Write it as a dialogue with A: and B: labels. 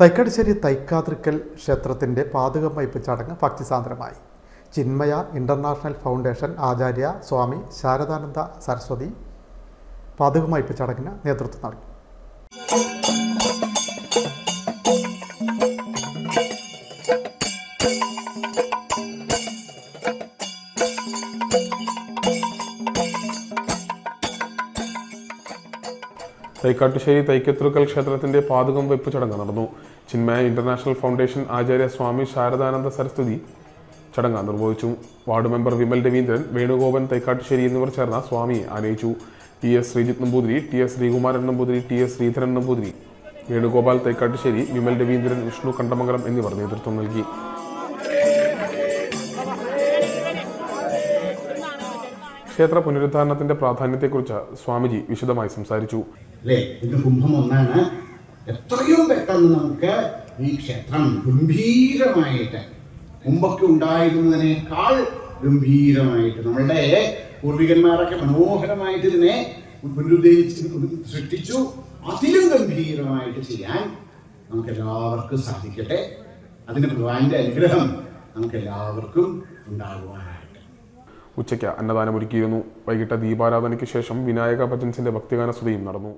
A: തൈക്കാട്ടുശ്ശേരി തൈക്കാതൃക്കൽ ക്ഷേത്രത്തിന്റെ പാതകം വയ്പ് ചടങ്ങ് ഭക്തിസാന്ദ്രമായി. ചിന്മയ ഇന്റർനാഷണൽ ഫൗണ്ടേഷൻ ആചാര്യ സ്വാമി ശാരദാനന്ദ സരസ്വതി പാതകം വയ്പ് ചടങ്ങിന് നേതൃത്വം നൽകി.
B: തൈക്കാട്ടുശ്ശേരി തൈക്കത്തുരുക്കൽ ക്ഷേത്രത്തിന്റെ പാതുകം വെപ്പ് ചടങ്ങ് നടന്നു. ചിന്മയ ഇന്റർനാഷണൽ ഫൗണ്ടേഷൻ ആചാര്യ സ്വാമി ശാരദാനന്ദ സരസ്വതി ചടങ്ങ് നിർവഹിച്ചു. വാർഡ് മെമ്പർ വിമൽ രവീന്ദ്രൻ വേണുഗോപൻ തൈക്കാട്ടുശ്ശേരി എന്നിവർ ചേർന്ന സ്വാമിയെ ആനയിച്ചു. T S Sreejith Namboothiri T S Sreekumaran Namboothiri T S Sreedharan Namboothiri Venugopal Thaikkattussery Vimal Raveendran Vishnu Kandamangalam എന്നിവർ നേതൃത്വം നൽകി. ക്ഷേത്ര പുനരുദ്ധാരണത്തിന്റെ പ്രാധാന്യത്തെക്കുറിച്ച് സ്വാമിജി വിശദമായി സംസാരിച്ചു.
C: അല്ലേ? ഇത് കുംഭം ഒന്നാണ് എത്രയും പെട്ടെന്ന് നമുക്ക് ഈ ക്ഷേത്രം ഗംഭീരമായിട്ട് മുമ്പൊക്കെ ഉണ്ടായിരുന്നതിനേക്കാൾ ഗംഭീരമായിട്ട് നമ്മളുടെ പൂർവികന്മാരൊക്കെ മനോഹരമായിട്ട് ഇതിനെ പുനരുദ്ധരിച്ച് സൃഷ്ടിച്ചു. അതിലും ഗംഭീരമായിട്ട് ചെയ്യാൻ നമുക്ക് എല്ലാവർക്കും സാധിക്കട്ടെ. അതിന് ഭഗവാന്റെ അനുഗ്രഹം നമുക്ക് എല്ലാവർക്കും ഉണ്ടാകുവാനായിട്ട്
B: ഉച്ചയ്ക്ക് അന്നദാനം ഒരുക്കിയിരുന്നു. വൈകിട്ട് ദീപാരാധനയ്ക്ക് ശേഷം വിനായക ഭജൻസിന്റെ ഭക്തിഗാന സ്തുതിയും നടന്നു.